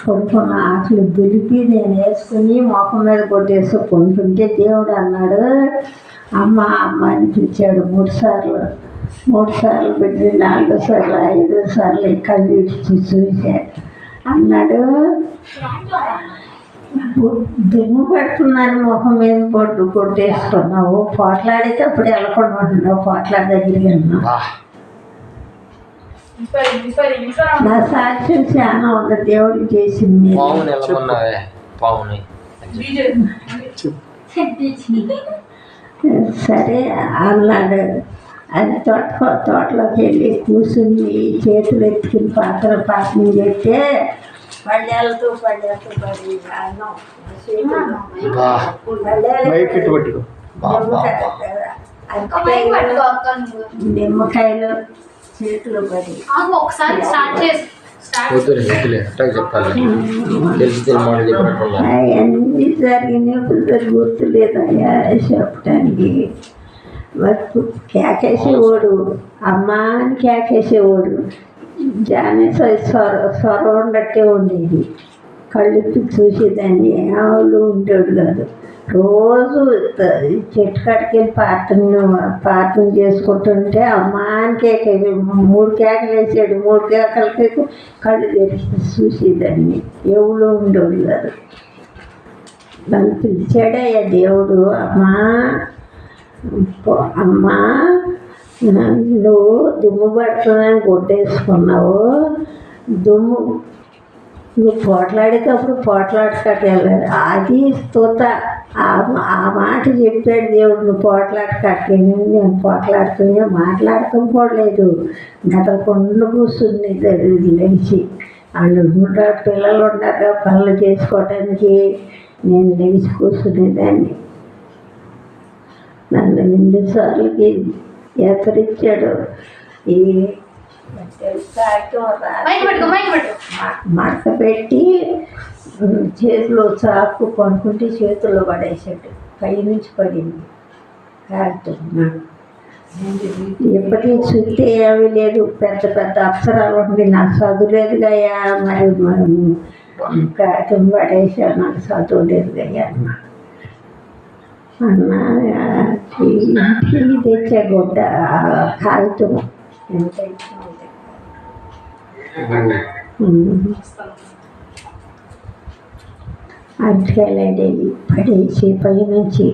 కొనుక్కున్న అసలు దులిపి నేను వేసుకుని మొఖం మీద కొట్టేసి కొనుక్కుంటే దేవుడు అన్నాడు అమ్మ అమ్మ అని పిలిచాడు మూడు సార్లు. మూడు సార్లు పెట్టి నాలుగు సార్లు ఐదు సార్లు కళ్ళు ఇచ్చి చూశాడు అన్నాడు దుమ్ము పడుతుందని ముఖం మీద పొట్టు కొట్టేసుకున్నావు పోట్లాడితే అప్పుడు వెళ్ళకుండా ఉంటున్నావు పోట్లాడ దగ్గరికి వెళ్ళినావు నా సాక్ష్యం చాలా ఉంది దేవుడికి చేసింది. పావుని ఎలాగొన్నావే పావుని సరే అన్నాడు. అది తోట తోటలోకి వెళ్ళి కూర్చుని చేతులు ఎత్తుకుని పాత్ర పాత్ర చేస్తే పళ్ళేళ్ళతో పళ్ళేళ్ళతో పడి అన్నం నిమ్మకాయలు చేతులు పడి ఒకసారి స్టార్ట్ చేసి స్టార్ట్ వద్దులే వద్దులే అట్లా చెప్పాలి. తెలిసి తెలియమాట చెప్పినట్టున్నా. అవన్నీ జరిగినప్పుడు గుర్తులేదయ్యా చెప్పడానికి మరి కేకేసేవాడు అమ్మా అని కేకేసేవాడు జానే స్వర స్వరం ఉండట్టే ఉండేది. కళ్ళెత్తి చూసేదాన్ని ఆవులు ఉండేవాడు కాదు. రోజు చెట్టు కట్టుకెళ్ళి వెళ్ళి ప్రార్థన ప్రార్థన చేసుకుంటుంటే అమ్మా అని కేక మూడు కేకలు వేసాడు. మూడు కేకలకి కళ్ళు తెరిచి చూసేదాన్ని. ఎవరు ఉండేవాడు కాదు. నన్ను పిలిచాడయ్యా దేవుడు అమ్మా అమ్మా నువ్వు దుమ్ము పడుతుందని గుడ్డేసుకున్నావు దుమ్ము నువ్వు పోట్లాడేటప్పుడు పోట్లాడటానికి వెళ్ళాలి. అది స్తోత ఆ ఆ మాట చెప్పాడు దేవుడు నువ్వు పోట్లాడటానికి నేను పోట్లాడుతున్నా మాట్లాడటం కూడా లేదు గతకుండా కూర్చుని లేచి. వాళ్ళు ఉంటారు పిల్లలు ఉండగా పనులు చేసుకోవటానికి నేను లేచి కూర్చునేదాన్ని నన్ను ఎన్నిసార్లకి ఎత్తరిచ్చాడు ఈ మడత పెట్టి చేతిలో చాకు కొనుక్కుంటే చేతుల్లో పడేసాడు పైనుంచి పడింది. కాలుతుంది ఎప్పటికీ చుట్టే ఏమీ లేదు. పెద్ద పెద్ద అక్షరాలు ఉండి నాకు చదువులేదు గయ్యా. మరి కాగితం పడేసాను నాకు చదువు లేదు గయ్యా. అన్న అన్న ఇంటికి తెచ్చే గుడ్డ ఆ కాగితం. ఎంత అంటుకెళ్ళేది పడేసి పై నుంచి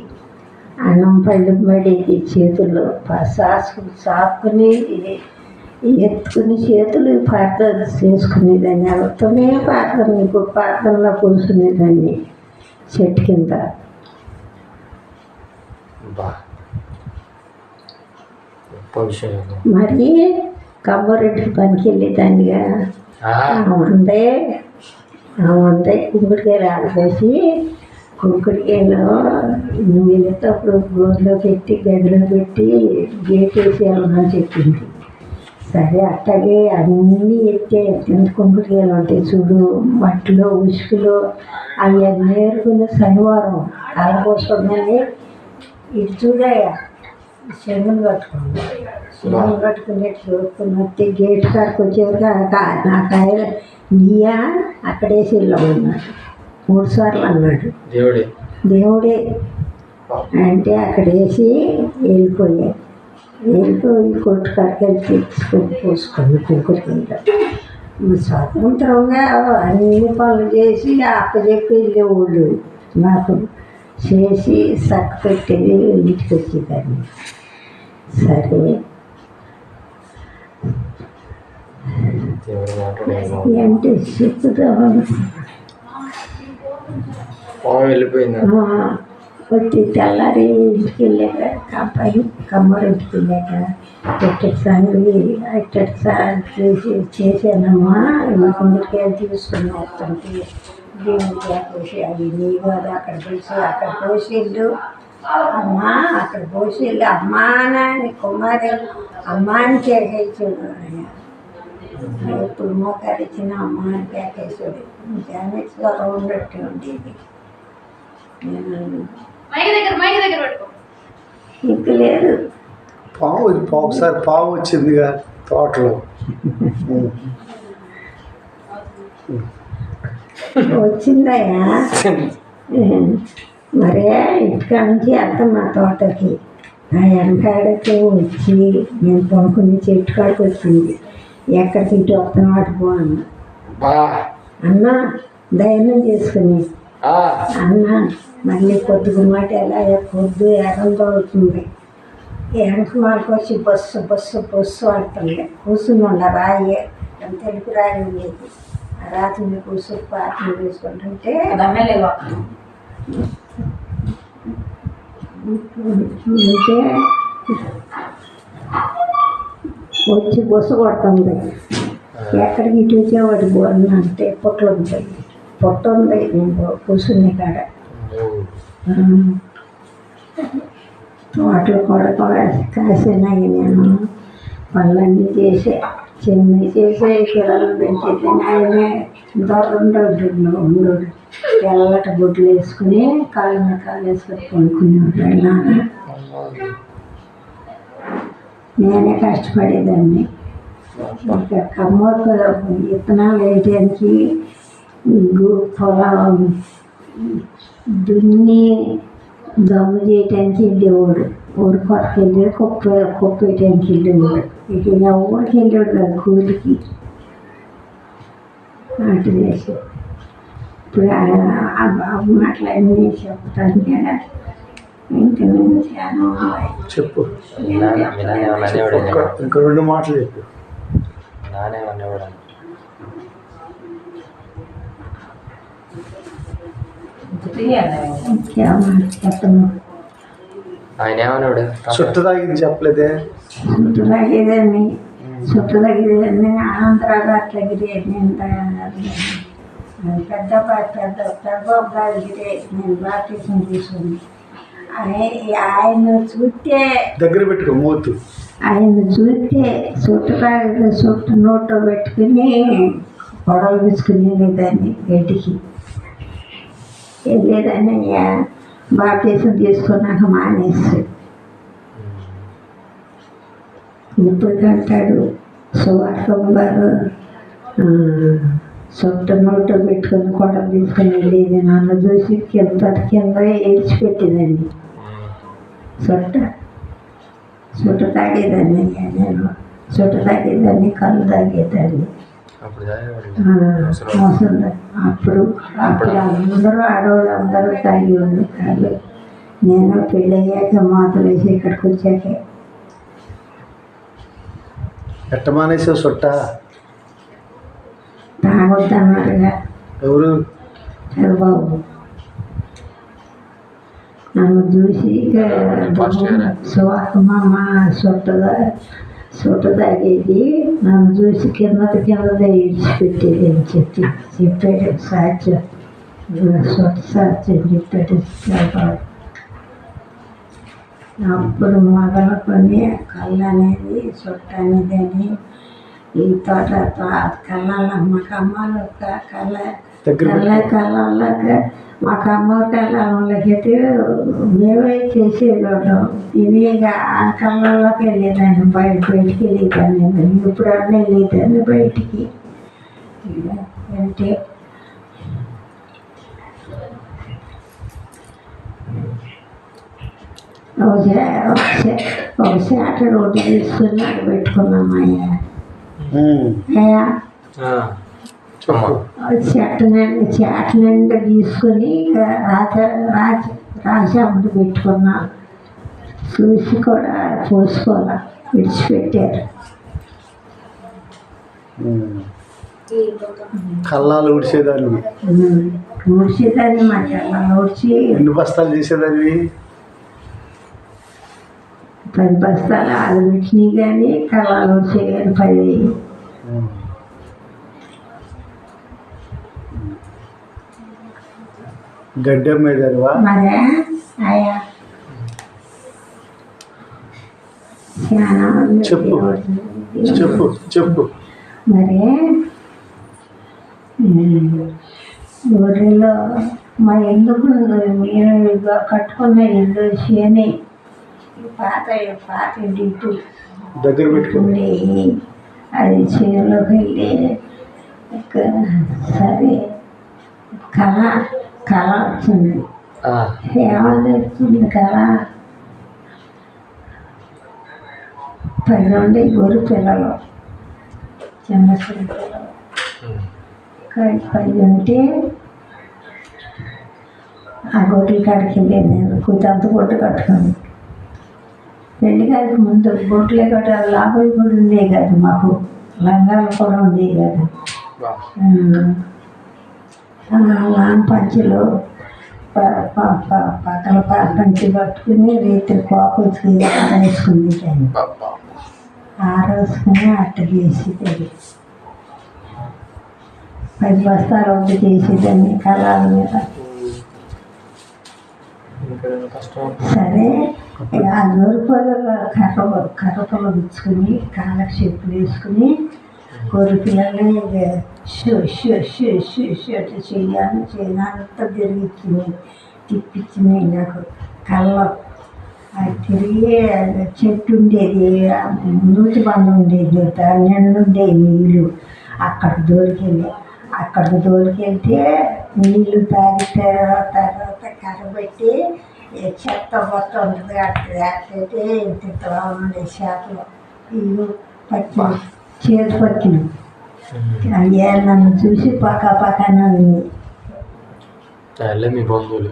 అన్నం పళ్ళు పడేది చేతుల్లో సాసు సాకుని ఎత్తుకుని చేతులు ప్రార్థన చేసుకునేదాన్ని. ఎవరితోనే ప్రార్థన ఇప్పుడు ప్రార్థనలో కూర్చునేదాన్ని చెట్టు కింద. మరి కమ్మరెడ్డి పనికి వెళ్ళేదాన్నిగా ఉందే. అంతే కుంకుడికాయలు ఆడవేసి కుంకుడికాయలు నువ్వు వెళ్ళేటప్పుడు గోరులో పెట్టి గదిలో పెట్టి గేట్ వేసేయాలని చెప్పింది. సరే అట్టగే అన్నీ ఎత్తే ఎంత కుంకుడికాయలు ఉంటాయి చూడు. మట్టిలో ఉసుకులో అవి నేర్పుకున్న శనివారం. అలపోసుకుందని ఇది చూడయ్యా. శనులు కట్టుకోండి శనులు కట్టుకునే చూసుకున్నట్టు గేట్ కాడికి వచ్చేవరకు ఆ కా- నా కాయలు నీయా? అక్కడేసి వెళ్ళమన్నాడు మూడు సార్లు అన్నాడు. దేవుడే. దేవుడే. అంటే అక్కడ వేసి వెళ్ళిపోయాయి వెళ్ళిపోయి కొట్టు కట్టుకెళ్ళి తెచ్చుకొని పోసుకొని కుంకుడికాయలు స్వతంత్రంగా అన్ని పనులు చేసి అప్పచెప్పి వెళ్ళేవాళ్ళు నాకు చేసి సక్క పెట్టేది ఇంటికి వచ్చేదాన్ని. సరే. ఏంటి? వెళ్ళిపోయిందా? వచ్చి తెల్లారి ఇంటికి వెళ్ళాక అబ్బాయి కమ్మరు ఇంటికి వెళ్ళాక ఎట్టటి సంగతి ఎట్టటి సాగు చేసి చేశానమ్మా. కుండకాయలు తీసుకుని వస్తుంటే దేవుడికి పోసి అవి నీ కాదు అక్కడ పోసి అక్కడ పోసిళ్ళు అమ్మా అక్కడ పోసిళ్ళు అమ్మా అని కుమారి అమ్మా అని ఇప్పుడు మోకాలు ఇచ్చిన అమ్మ డ్యామేజ్ ద్వారా ఉన్నట్టు ఉండేది. నేను మైక్ దగ్గర మైక్ దగ్గర పట్టుకో ఇంక లేదు. పాము ఇది పా- ఒకసారి పాము వచ్చిందిగా తోటలో. వచ్చిందయ్యా? మరే ఇక్కడ నుంచి వెళ్తాం మా తోటకి. ఆ వెనకాడకి వచ్చి నేను పడుకుని చెట్టు కాడికి వచ్చింది. ఎక్కడ తింటూ వస్తాను అటు పో అన్న బా అన్న ధైర్యం చేసుకుని. ఆ, అన్న మళ్ళీ పొద్దుగు మాట ఎలా పొద్దు ఎరంతో అవుతుంది ఎరంక వాళ్ళకి వచ్చి బస్సు బస్సు బస్సు అంటుంది కూర్చుని ఉండ రాయి ఎంత తెలుపు రాయి ఉండేది. రాత్రి మీద కూర్చొని పాటలు వేసుకుంటుంటే ఉంటే వచ్చి బస్సు కొడుతుంది. ఎక్కడికి ఇటు వచ్చేవాడు బోర్న అంటే పొట్ల ఉంది పొట్ట ఉంది నేను కూర్చునే కాడ. తోటలు కూడా కాసినాయి నేను. పనులన్నీ చేసే చిన్నవి చేసే పిల్లలు పెంచేది ఆయనే దూరం ఉండడు ఉండడు తెల్లట గుడ్లు వేసుకుని కాళ్ళ కాలు వేసుకొని కొనుక్కునేవాడు ఆయన. నేనే కష్టపడేదాన్ని. ఒక కమ్మోత విత్తనాలు వేయడానికి పొలం దున్ని దమ్ము చేయటానికి వెళ్ళేవాడు. ఊరు కొరకు వెళ్ళాడు కుప్ప కుప్ప వేయటానికి వెళ్ళేవాడు. ఇక ఎవరికి వెళ్ళాడు కాదు కూలికి అటు చేసి ఇప్పుడు ఆ- ఆ బాబు మాటలన్నీ చెప్తాను కదా నేను. చెప్పు. ఇంకో రెండు మాటలు చెప్పు. ఏమన్నా అనేవాడు? ఆయన ఏమన్నాడు? చుట్టు తాగింది చెప్పలేదే. చుట్టూ తగ్గేదాన్ని చుట్టూ తగ్గేదాన్ని ఆనందరావు తగ్గిరేది నేను పెద్ద పెద్ద పెద్ద తగ్గిరే నేను బాప్తీసం తీసుకుని ఆయన చూస్తే దగ్గర పెట్టుకో మూతు. ఆయన చూస్తే చుట్టు తాగి చుట్టు నోట్లో పెట్టుకుని గొడవలు తీసుకుని వెళ్ళేదాన్ని గడ్డికి వెళ్ళేదాన్ని అయ్యా బాప్తీసం తీసుకున్నాక మానేసి. ఇప్పుడు కంటాడు సువార్తం ఆ, సొంత నోటు పెట్టుకొని కొడ తీసుకొని వెళ్ళేది నన్ను చూసి కింద కింద ఏడ్చిపెట్టేదండి సొట్ట సొట్ట తాగేదాన్ని నేను. సొట్ట తాగేదాన్ని కళ్ళు తాగేదాన్ని. అప్పుడు అప్పుడు అందరూ ఆడవాళ్ళు అందరూ తాగి ఉంది కళ్ళు నేను పెళ్ళయ్యాక మాతలు వేసి ఇక్కడికి వచ్చాకే. ఎట్ట మానేసావు చుట్ట తాగొద్దన్నారుగా ఎవరు? చంద్రబాబు నన్ను చూసి సువాసమ్మ సొట్టదా సొట్ట తాగేది. నన్ను చూసి కింద కింద ఇడిచిపెట్టేది అని చెప్పి చెప్పాడు. సాధ్యం సొట్ట సాధ్యం చెప్పాడు. చంద్రబాబు అప్పుడు మొదలుకొని కళ్ళు అనేది సొట్ట అనేది అని ఈ తోట కళ్ళ మాకు అమ్మాలు కళ్ళ మేమే చేసేవాళ్ళం. ఇది ఇక ఆ కళ్ళలోకి వెళ్ళేదాన్ని బయట బయటికి వెళ్ళేదాన్ని నేను ఇప్పుడు అన్నీ వెళ్ళేదాన్ని బయటికి. అంటే ఒక చేట రోడ్డు తీసుకుని పెట్టుకున్నామయ్యా చెట్ట చెట్ల నిండా తీసుకొని రాజాముడు పెట్టుకున్నా చూసి కూడా పోసుకోవాలా విడిచిపెట్టారు. కళ్ళాలు ఉడిసేదాన్ని ఊడ్చేదాన్ని మాకు అలా ఊడ్చి ఎన్ని బస్తాలు చేసేదాన్ని పది బస్తాలు ఆలు పెట్టినాయి కానీ ఊడ్చే కానీ పది. గడ్డి అమ్మేదానివా మరే ఆయా. మంది చెప్పు. చెప్పు చెప్పు. మరి ఊరిలో మా ఎందుకు మీరు కట్టుకున్న ఇల్లు పాత పాత ఇంటి దగ్గర పెట్టుకో ఉండి అది చేనులోకి వెళ్ళి సరే కళ కళ వచ్చింది. ఆ, ఏమని వచ్చింది కళ. పది నుండి గొర్రె పిల్లలు చిన్న చిన్న పిల్లలు. పది ఉంటే ఆ గొర్రెల కాడికి వెళ్ళాను నేను కూతంత గుడ్డ కట్టుకొని పెళ్ళి కాడికి ముందు బొట్లే కట్ట లాభం కూడా ఉండే కాదు మాకు. లంగాలు కూడా ఉండే కాదు. లాన్ పంచులు ప- ప- ప- పక్కల ప- పంచి పట్టుకుని రీతి కోపంచుకుని వేసుకుంది కానీ బా, బా. ఆరోసుకుని అట్ట చేసేది పది బస్తాలు వద్ద చేసేదాన్ని కళాల మీద. సరే ఆ గోరుపొలలో కర్ర కర్రపొల గుచ్చుకుని కాళ్ళకి చెప్పులు వేసుకుని గొర్రె పిల్లల్ని shoe shoe shoe shoe shoe అట్లా చేయాలి చేయాలంతా తిరిగిచ్చింది తిప్పించింది నాకు కళ్ళ అది తిరిగి చెట్టు ఉండేది నూతి బండ ఉండేది నిండు ఉండేది నీళ్ళు. అక్కడ దోలికెళ్ళి అక్కడ దోలికెళ్తే నీళ్ళు తాగితే తర్వాత కర్రబెట్టి ఈ చెత్త మొత్తం ఉంటుంది అట్లా అట్లయితే ఇంత ఉండే చేపలు. ఇల్లు పచ్చి చేతి అయ్యా నన్ను చూసి పక్క పక్కన ఉంది. మీ బంధువులు.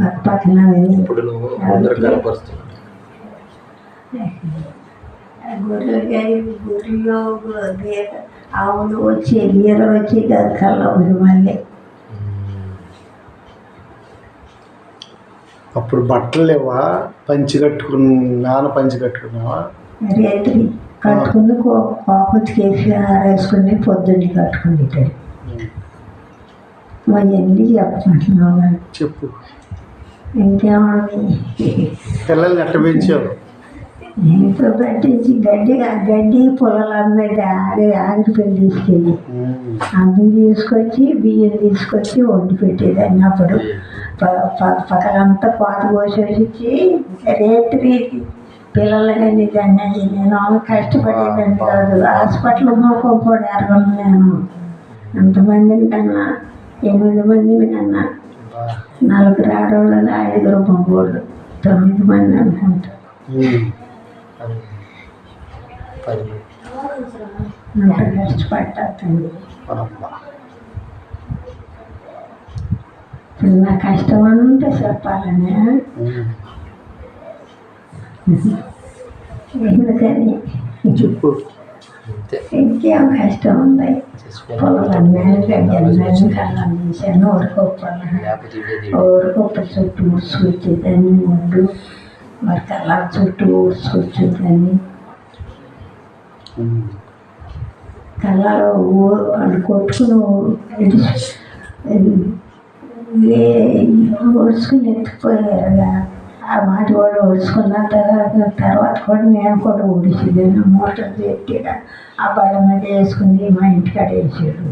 పక్క పక్కన ఇప్పుడు గొర్రెలు గొర్రెలు ఆవులు వచ్చి గీర వచ్చి కల్లా ఉంది మళ్ళీ. అప్పుడు బట్టలు లేవా? పంచి కట్టుకుని నాన్న పంచి కట్టుకున్నావా? రేత్రి కట్టుకుని కోపతికేసి ఆరేసుకుని పొద్దున్నే కట్టుకుని మరి ఎన్ని చెప్పమంటున్నావు చెప్పు. ఇంకేమండి? పిల్లల్ని ఎట్ట పెంచావు? ఇంట్లో పెట్టించి గడ్డి గడ్డి పొలాలు అమ్మేది ఆడి ఆగిరి పెళ్ళి తీసుకెళ్ళి. అన్నం తీసుకొచ్చి బియ్యం తీసుకొచ్చి వండి పెట్టేది అన్నప్పుడు పక్కలంతా పాత పోసేసి రేత్రి పిల్లలు కానీ దాన్ని నేను కష్టపడేదాన్ని కాదు హాస్పిటల్ మోకపోడు అరగను నేను ఎంతమందిని కన్నా ఎనిమిది మందిని కన్నా. నలుగురు ఆడవాళ్ళు ఐదుగురు మగోళ్ళు తొమ్మిది మంది అనుకుంటా. పది అంత కష్టపడ్డాను అబ్బా. ఇప్పుడు నా కష్టం అంతా చెప్పాలని ఉమ్. ఎందుకని చెప్పు అంతే ఇంకేం కష్టం ఉంది పొలం అమ్మాను గడ్డి అమ్మాను కళ్ళు అమ్మేశాను ఊరుకోపాలను లేకపోతే ఇదే ఊరుకోప చుట్టూ ఊడ్చుకొచ్చేదాన్ని ముందు మరి కళ్ళ చుట్టూ ఊడ్చుకొచ్చేదాన్ని ఊ అది కొట్టుకుని ఓడ్చుకుని ఎత్తిపోయారు ఆ మాట కూడా ఓడ్చుకున్న తర్వాత తర్వాత కూడా నేను కూడా ఊడిసేదాన్ని మోటార్ పెట్టి ఆ బళ్ళ మీద వేసుకుని మా ఇంటికాడ వేసాడు.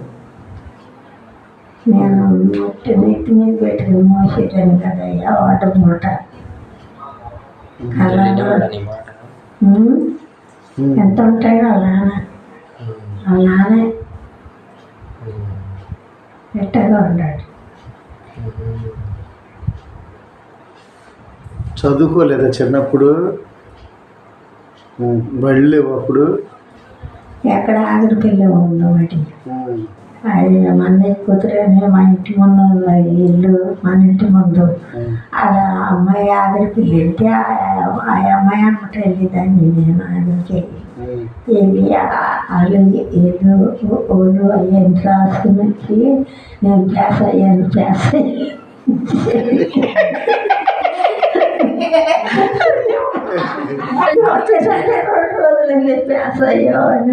నేను నెత్తి నెత్తి మీద పెట్టుకుని మోసేటాను కదా అయ్యా వాటర్ మూట? ఉమ్. ఎంత ఉమ్. అలానే ఉమ్. ఎట్టగా ఉన్నాడు. చదువుకోలేదా చిన్నప్పుడు. బళ్ళు అప్పుడు ఎక్కడ పిల్ల ఉందో వాటి. అది మన కుదిరేనే మా ఇంటి ముందు ఇల్లు మన ఇంటి ముందు. ఆ అమ్మాయి ఆఖరి పిల్ల వెళ్తే ఆ అమ్మాయి అమ్మట వెళ్ళేదాన్ని నేను ఆఖరికి. వెళ్ళి వాళ్ళు ఏదో ఓలు అయ్యాను రాసుకుని నేను ప్యాస్ అయ్యాను ప్యాస్ రెండు రోజులు ప్యాస్ అయ్యో అని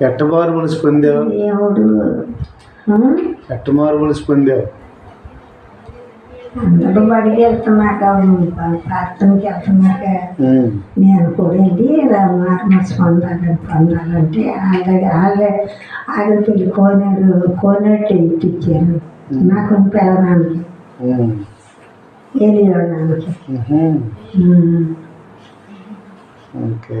ఎట్టమారు మనసు పొందావు? ఎవడు ఎట్టమారు మనసు పొందావు? అందరూ బడికి వెళ్తున్నాక ప్రార్థనకి వెళ్తున్నాక నేను కూడా వెళ్ళి మార్మల్స్ పొందాలని పొందాలంటే అలాగే వాళ్ళే వాళ్ళు పెళ్ళి కోనేరు కోనేరు ఇప్పించారు నాకు పిల్లనానికి. వెళ్ళినానికి ఓకే.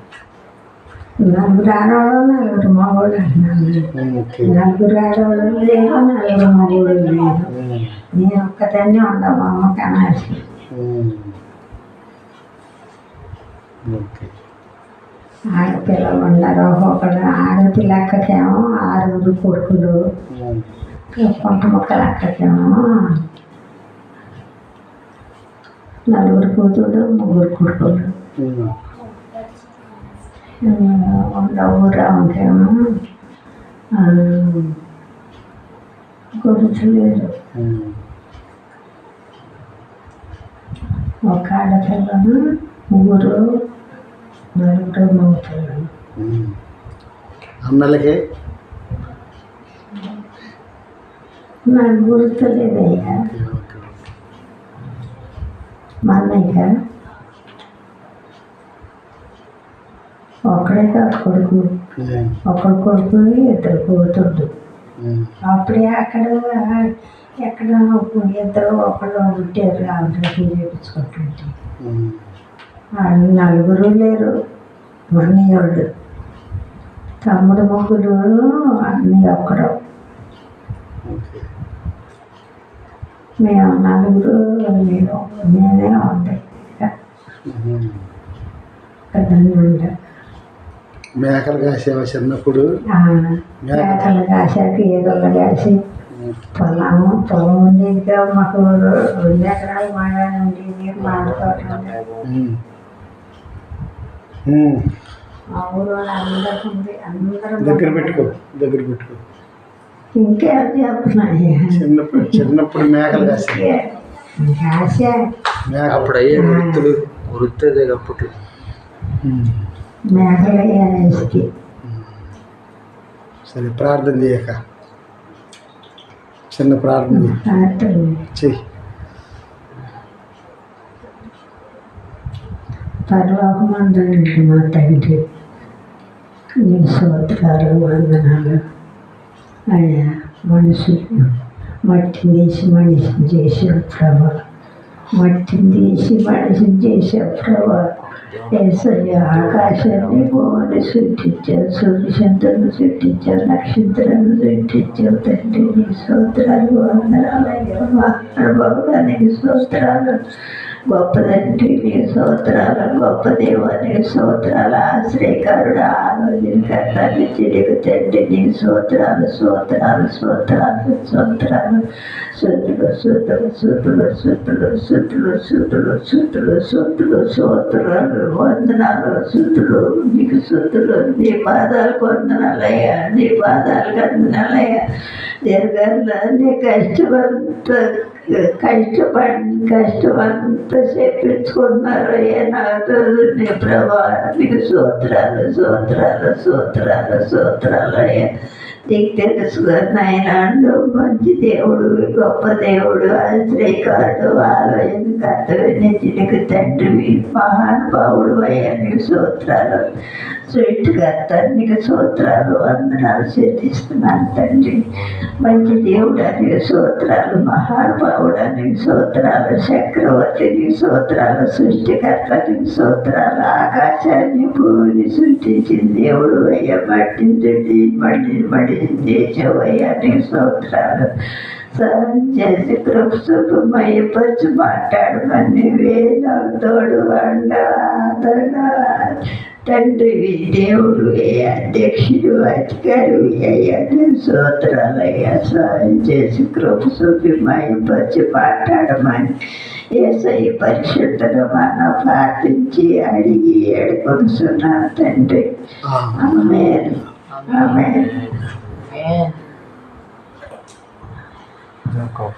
నలుగురు ఆడవాళ్ళు నలుగురు మగవాళ్ళు అంటున్నాను నలుగురు ఆడవాళ్ళు లేరు నలుగురు మగవాళ్ళు లేరు నేను ఒక్కదాన్నే ఉందా మా అమ్మ కనాల్సి ఆడపిల్లలు ఉన్నారు ఒక్కొక్కరు ఆడపిల్ల అక్కకేమో ఆరుగురు కొడుకులు. ఉమ్, కొంత ముక్కల అక్కకేమో నలుగురు కూతురు ముగ్గురు కొడుకులు ఊర్లో ఒక ఆడపిల్లను ఊరు నలుగురు అవుతున్నాను అన్నలకే. నాకు గుర్తులేదయ్యా. మా అన్నయ్య ఒకడే కాదు కొడుకు. ఒకడు కొడుకు ఇద్దరు కూతుర్లు ఉమ్, అప్పుడే అక్కడ ఎక్కడ ఇద్దరు ఒకళ్ళు ఉంటారు ఆపరేషన్ చేయించుకుంటుంటే నలుగురు లేరు అన్నయ్య వాళ్ళు తమ్ముడు ముగ్గురు అన్నయ్య ఒక్కడు మేము నలుగురు నేను నేనే ఉమ్. పెద్దనే ఉండే. మేకలు కాసేవా చిన్నప్పుడు ఆ, మేకలు కాసాక ఏదోళ్ళు కాసి ఉమ్, పొలం పొలం ఉండేది కాదు మాకు రెండు ఎకరాలు మాగానే ఉండేది మామిడితోట ఉండేది. ఉమ్. ఉమ్. మా ఊరు వాళ్ళు అందరికి ఉంది అందరం దగ్గర పెట్టుకో దగ్గర పెట్టుకో. ఇంకేం చెప్తున్నాయి చిన్నప్పుడు చిన్నప్పుడు మేకలు కాసే అప్పుడు అయ్యే వృత్తులు వృత్తి అప్పుడు. ಅಷ್ಟೇ ಸರಿ ಪ್ರಾರ್ಥನೆ ಅಕ್ಕ చిన్న ప్రార్థన చెయ్యి పర్వాహమందండి మా తండ్రి నీ సోదరాలు వందనాలు అయ్యా మనుషులు మట్టి చేసి మనిషిని చేసి ప్రభావం మట్టిని తీసి మనిషిని చేసావు ప్రభా ఏసయ్య ఆకాశాన్ని భూమిని సృష్టించావు సూర్యచంద్రుని సృష్టించావు నక్షత్రాలను సృష్టించావు తండ్రి నీ సూత్రాలు వందనాలయ్యా మహానుభావుడానికి గొప్ప తండ్రి నీ స్తోత్రాలు గొప్ప దేవానికి స్తోత్రాలు ఆశ్రయకారుడు ఆలోచనకర్త నిత్యుడికి తండ్రి నీ స్తోత్రాలు స్తోత్రాలు స్తోత్రాలు స్తోత్రాలు. చేతుల చేతుల చేతుల చేతుల చేతుల వందనాలు సుతులు నీకు సుతులు నీ పాదాలకు వందనాలయ్యా నీ పాదాలకు వందనాలయ్యా జరగాల నీ కష్టమంతా కష్టపడి కష్టమంతా చెప్పించుకున్నారు ఏనాడు నీ ప్రభా నీకు సూత్రాలు సూత్రాలు సూత్రాలు సూత్రాలయ్యా అయ్యా నీకు తెలుసు నాయన నువ్వు మంచి దేవుడు గొప్ప దేవుడు ఆశ్రయకారుడు ఆలోచనకర్త నిజనికి తండ్రివి మహానుభావుడు అయ్యా నీకు సూత్రాలు సృష్టికర్త నీకు సూత్రాలు వందనాలు చెల్లిస్తున్నాను తండ్రి. మంచి దేవుడు సూత్రాలు మహానుభావుడు సూత్రాలు చక్రవర్తిని సూత్రాలు సృష్టికర్త సూత్రాలు ఆకాశాన్ని భూమిని సృష్టించిన దేవుడు అయ్యా మట్టింది మట్టిని మట్టిని చేసేవయ్యా నీకు సూత్రాలు. సహాయం చేసి కృపమయ్యపరిచి మాట్లాడమని వేదాలు తోడు అండ ఆదరణ తండ్రి దేవుడు ఏ అధ్యక్షుడు అధికారి అయ్యా సూత్రాలయ్యా సహాయం చేసి కృప చూపి మయపరిచి మాట్లాడమని ఏసై పరిశుద్ధులు మన ప్రార్థించి అడిగి ఏడుకొనుచున్నాను తండ్రి ఆమె ఆమె Amen.